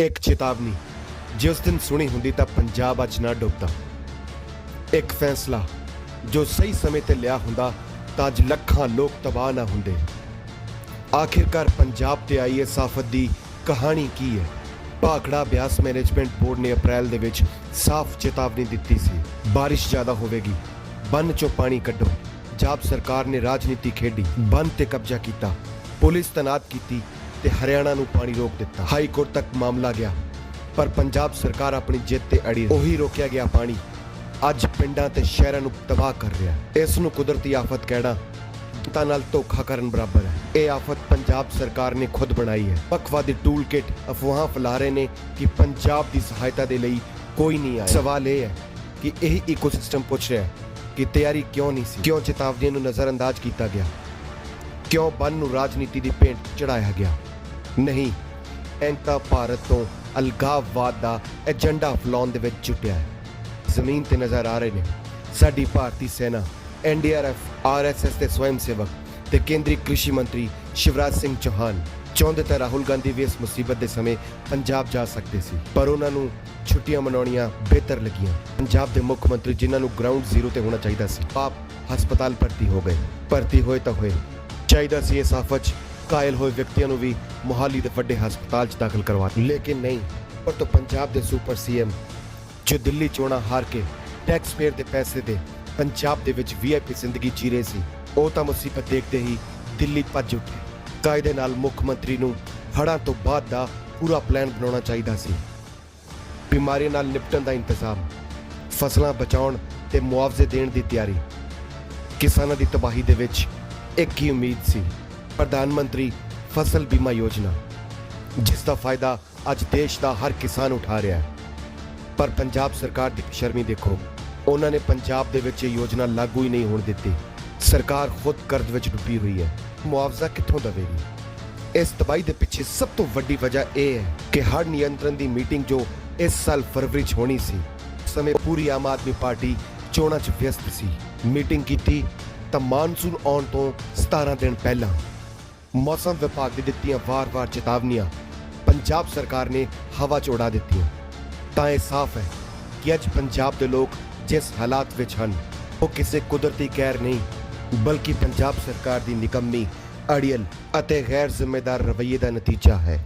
ਇੱਕ ਚੇਤਾਵਨੀ। ਜਿਸ ਦਿਨ ਸੁਣੀ ਹੁੰਦੀ ਤਾਂ ਪੰਜਾਬ ਅੱਜ ਨਾ ਡੁੱਬਦਾ। ਇੱਕ ਫੈਸਲਾ, ਜੋ ਸਹੀ ਸਮੇਂ ਤੇ ਲਿਆ ਹੁੰਦਾ ਤਾਂ ਅੱਜ ਲੱਖਾਂ ਲੋਕ ਤਬਾਹ ਨਾ ਹੁੰਦੇ। ਆਖਿਰਕਾਰ ਪੰਜਾਬ ਤੇ ਆਈ ਇਸ ਆਫਤ ਦੀ ਕਹਾਣੀ ਕੀ ਹੈ? ਭਾਖੜਾ ਬਿਆਸ ਮੈਨੇਜਮੈਂਟ ਬੋਰਡ ਨੇ ਅਪ੍ਰੈਲ ਦੇ ਵਿੱਚ ਸਾਫ਼ ਚੇਤਾਵਨੀ ਦਿੱਤੀ ਸੀ। ਬਾਰਿਸ਼ ਜ਼ਿਆਦਾ ਹੋਵੇਗੀ, ਬੰਨ ਚੋਂ ਪਾਣੀ ਕੱਢੋ। ਪੰਜਾਬ ਸਰਕਾਰ ਨੇ ਰਾਜਨੀਤੀ ਖੇਡੀ, ਬੰਨ ਤੇ ਕਬਜ਼ਾ ਕੀਤਾ। ਪੁਲਿਸ ਤਨਾਤ ਕੀਤੀ ਤੇ ਹਰਿਆਣਾ ਨੂੰ ਪਾਣੀ ਰੋਕ ਦਿੱਤਾ। ਹਾਈ ਕੋਰਟ ਤੱਕ ਮਾਮਲਾ ਗਿਆ, ਪਰ ਪੰਜਾਬ ਸਰਕਾਰ ਆਪਣੀ ਜਿੱਤ ਤੇ ਅੜੀ ਉਹੀ ਰੋਕਿਆ ਗਿਆ ਪਾਣੀ। ਅੱਜ ਪਿੰਡਾਂ ਤੇ ਸ਼ਹਿਰਾਂ ਨੂੰ ਤਬਾਹ ਕਰ ਰਿਹਾ ਇਸ ਨੂੰ ਕੁਦਰਤੀ ਆਫਤ ਕਹਿਣਾ ਤਾਂ ਨਾਲ ਧੋਖਾ ਕਰਨ ਬਰਾਬਰ ਹੈ। ਇਹ ਆਫਤ ਪੰਜਾਬ ਸਰਕਾਰ ਨੇ ਖੁਦ ਬਣਾਈ ਹੈ। ਪੱਖਵਾਦੀ ਟੂਲ ਕਿਟ ਅਫਵਾਹਾਂ ਫੈਲਾ ਰਹੇ ਨੇ ਕਿ ਪੰਜਾਬ ਦੀ ਸਹਾਇਤਾ ਦੇ ਲਈ ਕੋਈ ਨਹੀਂ ਆਇਆ। ਸਵਾਲ ਇਹ ਹੈ ਕਿ ਇਹ ਇਕੋਸਿਸਟਮ ਪੁੱਛ ਰਿਹਾ ਹੈ ਕਿ ਤਿਆਰੀ ਕਿਉਂ ਨਹੀਂ ਸੀ? ਕਿਉਂ ਚੇਤਾਵਨੀਆਂ ਨੂੰ ਨਜ਼ਰਅੰਦਾਜ਼ ਕੀਤਾ ਗਿਆ? ਕਿਉਂ ਬੰਨ ਨੂੰ ਰਾਜਨੀਤੀ ਦੀ ਭੇਂਟ ਚੜਾਇਆ ਗਿਆ? ਨਹੀਂ ਐਂਤਾ ਭਾਰਤ ਤੋਂ ਅਲਗਾਵਵਾਦ ਦਾ ਏਜੰਡਾ ਫਲਾਉਣ ਦੇ ਵਿੱਚ ਜੁਟਿਆ ਹੈ। ਜ਼ਮੀਨ ਤੇ ਨਜ਼ਰ ਆ ਰਹੇ ਨੇ। ਸਾਡੀ ਭਾਰਤੀ ਸੈਨਾ ਐਨਡੀਆਰਐਫ ਆਰਐਸਐਸ ਦੇ ਸਵੈਮ ਸੇਵਕ ਤੇ ਕੇਂਦਰੀ ਕ੍ਰਿਸ਼ੀ ਮੰਤਰੀ ਸ਼ਿਵਰਾਜ ਸਿੰਘ ਚੌਹਾਨ, ਚਾਹੁੰਦੇ ਤਾਂ ਰਾਹੁਲ ਗਾਂਧੀ ਵੀ ਇਸ ਮੁਸੀਬਤ ਦੇ ਸਮੇਂ ਪੰਜਾਬ ਜਾ ਸਕਦੇ ਸੀ, ਪਰ ਉਹਨਾਂ ਨੂੰ ਛੁੱਟੀਆਂ ਮਨਾਉਣੀਆਂ ਬਿਹਤਰ ਲੱਗੀਆਂ। ਪੰਜਾਬ ਦੇ ਮੁੱਖ ਮੰਤਰੀ ਜਿਨ੍ਹਾਂ ਨੂੰ ਗਰਾਊਂਡ ਜ਼ੀਰੋ ਤੇ ਹੋਣਾ ਚਾਹੀਦਾ ਸੀ, ਆਪ ਹਸਪਤਾਲ ਭਰਤੀ ਹੋ ਗਏ। ਭਰਤੀ ਹੋਏ ਤਾਂ ਹੋਏ। ਚਾਹੀਦਾ ਸੀ ਇਸ ਆਫਤ ਕਾਇਲ ਹੋਏ ਵਿਅਕਤੀਆਂ ਨੂੰ ਵੀ ਮੁਹਾਲੀ ਦੇ ਵੱਡੇ ਹਸਪਤਾਲ 'ਚ ਦਾਖਲ ਕਰਵਾ ਲੇਕਿਨ ਨਹੀਂ, ਪਰ ਤੋਂ ਪੰਜਾਬ ਦੇ ਸੁਪਰ ਸੀਐਮ ਜੋ ਦਿੱਲੀ ਚੋਣਾਂ ਹਾਰ ਕੇ ਟੈਕਸ ਪੇਅਰ ਦੇ ਪੈਸੇ ਦੇ ਪੰਜਾਬ ਦੇ ਵਿੱਚ ਵੀਆਈਪੀ ਜ਼ਿੰਦਗੀ ਜੀ ਰਹੇ ਸੀ, ਉਹ ਤਾਂ ਮੁਸੀਬਤ ਦੇਖਦੇ ਹੀ ਦਿੱਲੀ ਭੱਜ ਉੱਠੇ। ਕਾਇਦੇ ਨਾਲ ਮੁੱਖ ਮੰਤਰੀ ਨੂੰ ਹੜ੍ਹਾਂ ਤੋਂ ਬਾਅਦ ਦਾ ਪੂਰਾ ਪਲਾਨ ਬਣਾਉਣਾ ਚਾਹੀਦਾ ਸੀ। ਬਿਮਾਰੀ ਨਾਲ ਨਿਪਟਣ ਦਾ ਇੰਤਜ਼ਾਮ, ਫਸਲਾਂ ਬਚਾਉਣ ਤੇ ਮੁਆਵਜ਼ੇ ਦੇਣ ਦੀ ਤਿਆਰੀ। ਕਿਸਾਨਾਂ ਦੀ ਤਬਾਹੀ ਦੇ ਵਿੱਚ ਇੱਕ ਹੀ ਉਮੀਦ ਸੀ। ਪ੍ਰਧਾਨ ਮੰਤਰੀ ਫਸਲ ਬੀਮਾ ਯੋਜਨਾ, ਜਿਸ ਦਾ ਫਾਇਦਾ ਅੱਜ ਦੇਸ਼ ਦਾ ਹਰ ਕਿਸਾਨ ਉਠਾ ਰਿਹਾ ਹੈ। ਪਰ ਪੰਜਾਬ ਸਰਕਾਰ ਦੀ ਸ਼ਰਮੀ ਦੇਖੋ, ਉਹਨਾਂ ਨੇ ਪੰਜਾਬ ਦੇ ਵਿੱਚ ਇਹ ਯੋਜਨਾ ਲਾਗੂ ਹੀ ਨਹੀਂ ਹੋਣ ਦਿੱਤੀ। ਸਰਕਾਰ ਖੁਦ ਕਰਜ਼ ਵਿੱਚ ਡੁੱਬੀ ਹੋਈ ਹੈ। ਮੁਆਵਜ਼ਾ ਕਿੱਥੋਂ ਦੇਵੇਗੀ? ਇਸ ਤਬਾਹੀ ਦੇ ਪਿੱਛੇ ਸਭ ਤੋਂ ਵੱਡੀ ਵਜ੍ਹਾ ਇਹ ਹੈ ਕਿ ਹੜ੍ਹ ਨਿਯੰਤਰਣ ਦੀ ਮੀਟਿੰਗ ਜੋ ਇਸ ਸਾਲ ਫਰਵਰੀ 'ਚ ਹੋਣੀ ਸੀ, ਸਮੇਂ ਪੂਰੀ ਆਮ ਆਦਮੀ ਪਾਰਟੀ ਚੋਣਾਂ 'ਚ ਵਿਅਸਤ ਸੀ। ਮੀਟਿੰਗ ਕੀਤੀ ਤਾਂ ਮਾਨਸੂਨ ਆਉਣ ਤੋਂ 17 ਦਿਨ ਪਹਿਲਾਂ ਮੌਸਮ ਵਿਭਾਗ ਨੇ ਦਿੱਤੀਆਂ ਵਾਰ-ਵਾਰ ਚੇਤਾਵਨੀਆਂ। ਪੰਜਾਬ ਸਰਕਾਰ ਨੇ ਹਵਾ 'ਚ ਉਡਾ ਦਿੱਤੀਆਂ। ਤਾਂ ਇਹ ਸਾਫ਼ ਹੈ ਕਿ ਅੱਜ ਪੰਜਾਬ ਦੇ ਲੋਕ ਜਿਸ ਹਾਲਾਤ ਵਿੱਚ ਹਨ, ਉਹ ਕਿਸੇ ਕੁਦਰਤੀ ਕਹਿਰ ਨਹੀਂ, ਬਲਕਿ ਪੰਜਾਬ ਸਰਕਾਰ ਦੀ ਨਿਕੰਮੀ, ਅੜੀਅਲ ਅਤੇ ਗੈਰ ਜ਼ਿੰਮੇਦਾਰ ਰਵੱਈਏ ਦਾ ਨਤੀਜਾ ਹੈ।